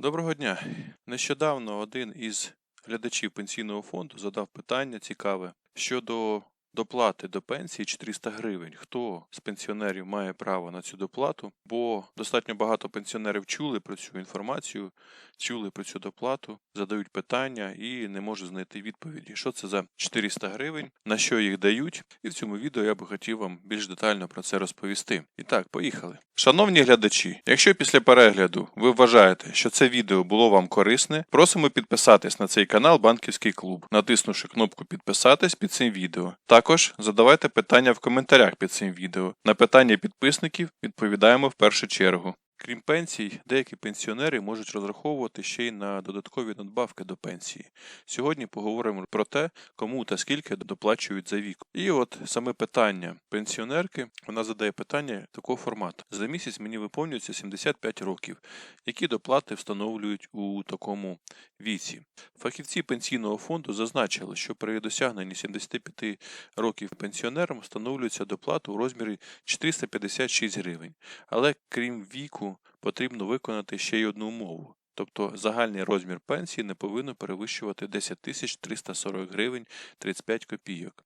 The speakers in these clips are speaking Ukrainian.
Доброго дня. Нещодавно один із глядачів пенсійного фонду задав питання цікаве щодо доплати до пенсії 400 гривень. Хто з пенсіонерів має право на цю доплату? Бо достатньо багато пенсіонерів чули про цю інформацію, чули про цю доплату, задають питання і не можуть знайти відповіді. Що це за 400 гривень, на що їх дають? І в цьому відео я би хотів вам більш детально про це розповісти. І так, поїхали. Шановні глядачі, якщо після перегляду ви вважаєте, що це відео було вам корисне, просимо підписатись на цей канал Банківський клуб, натиснувши кнопку підписатись під цим відео. Також задавайте питання в коментарях під цим відео. На питання підписників відповідаємо в першу чергу. Крім пенсій, деякі пенсіонери можуть розраховувати ще й на додаткові надбавки до пенсії. Сьогодні поговоримо про те, кому та скільки доплачують за вік. І от саме питання пенсіонерки, вона задає питання такого формату. За місяць мені виповнюється 75 років. Які доплати встановлюють у такому віці? Фахівці пенсійного фонду зазначили, що при досягненні 75 років пенсіонерам встановлюється доплата у розмірі 456 гривень. Але крім віку, потрібно виконати ще й одну умову. Тобто загальний розмір пенсії не повинен перевищувати 10 340 гривень 35 копійок.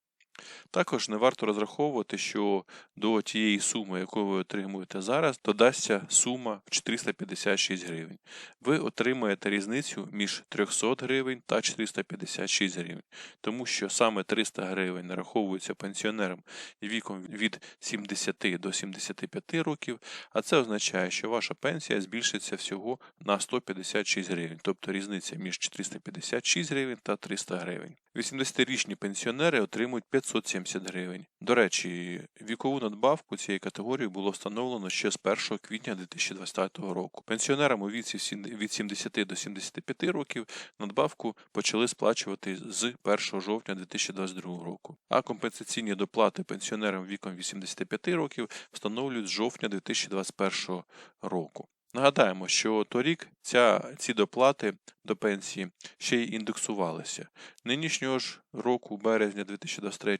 Також не варто розраховувати, що до тієї суми, яку ви отримуєте зараз, додасться сума в 456 гривень. Ви отримаєте різницю між 300 гривень та 456 гривень, тому що саме 300 гривень нараховуються пенсіонерам віком від 70 до 75 років, а це означає, що ваша пенсія збільшиться всього на 156 гривень, тобто різниця між 456 гривень та 300 гривень. 80-річні пенсіонери отримують 570 гривень. До речі, вікову надбавку цієї категорії було встановлено ще з 1 квітня 2020 року. Пенсіонерам у віці від 70 до 75 років надбавку почали сплачувати з 1 жовтня 2022 року. А компенсаційні доплати пенсіонерам віком 85 років встановлюють з жовтня 2021 року. Нагадаємо, що торік ця, ці доплати до пенсії ще й індексувалися. Нинішнього ж року, березня 2023,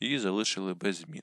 її залишили без змін.